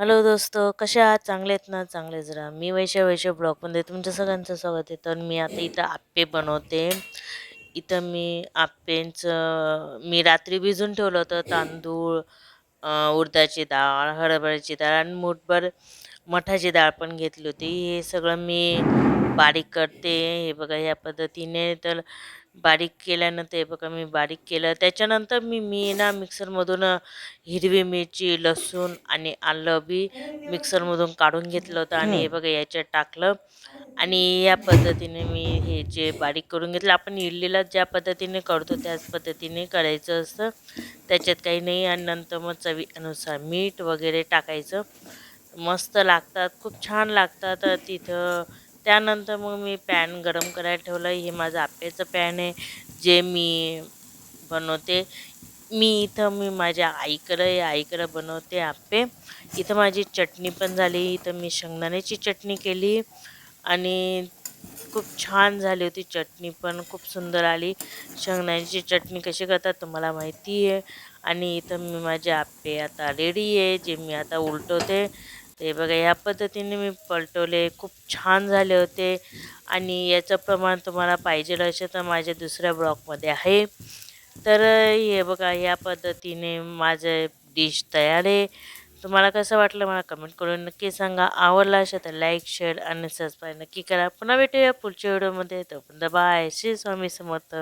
Hello दोस्त कशा आहात? चांगले आहेत ना? चांगले जरा. मी वैशा वैशा ब्लॉगमध्ये तुमच्या सगळ्यांचं स्वागत आहे. तर मी आता इथं आप्पे बनवते. इथं मी आप्पेंचं मी रात्री भिजून ठेवलं होतं. तांदूळ उडदाची डाळ हरभऱ्याची डाळ आणि मूठभर मठाची डाळ पण घेतली होती. हे सगळं मी बारीक करते. हे बघा ह्या पद्धतीने तर बारीक केल्यानंतर हे बघा मी बारीक केलं. त्याच्यानंतर मी मी ना मिक्सरमधून हिरवी मिरची लसूण आणि आलं बी मिक्सरमधून काढून घेतलं होतं आणि हे बघा याच्यात टाकलं. आणि या पद्धतीने मी हे जे बारीक करून घेतलं आपण इडलीला ज्या पद्धतीने करतो त्याच पद्धतीने करायचं असतं. त्याच्यात काही नाही आणि नंतर मग चवीनुसार मीठ वगैरे टाकायचं. मस्त लागतात खूप छान लागतात तिथं. त्यानंतर मग मी पॅन गरम करायला ठेवलं. हे माझं आप्याचं पॅन आहे. जे मी बनवते. मी इथं मी माझ्या आईकडं आईकडं बनवते आप्पे. इथं माझी चटणी पण झाली. इथं मी शेंगदाण्याची चटणी केली. आणि खूप छान झाली होती चटणी पण. खूप सुंदर आली. शेंगदाण्याची चटणी कशी करतात तुम्हाला माहिती आहे. आणि इथं मी माझे आप्पे आता रेडी आहे. जे मी आता उलटवते. ते बघा ह्या पद्धतीने मी पलटवले. खूप छान झाले होते. आणि याचं प्रमाण तुम्हाला पाहिजे असेल तर माझ्या दुसऱ्या ब्लॉगमध्ये आहे. तर हे बघा ह्या पद्धतीने माझं डिश तयार आहे. तुम्हाला कसं वाटलं मला कमेंट करून नक्की सांगा. आवडला असेल तर लाईक शेअर आणि सबस्क्राईब नक्की करा. पुन्हा भेटूया पुढच्या व्हिडिओमध्ये तोपर्यंत बाय श्री स्वामी समर्थ.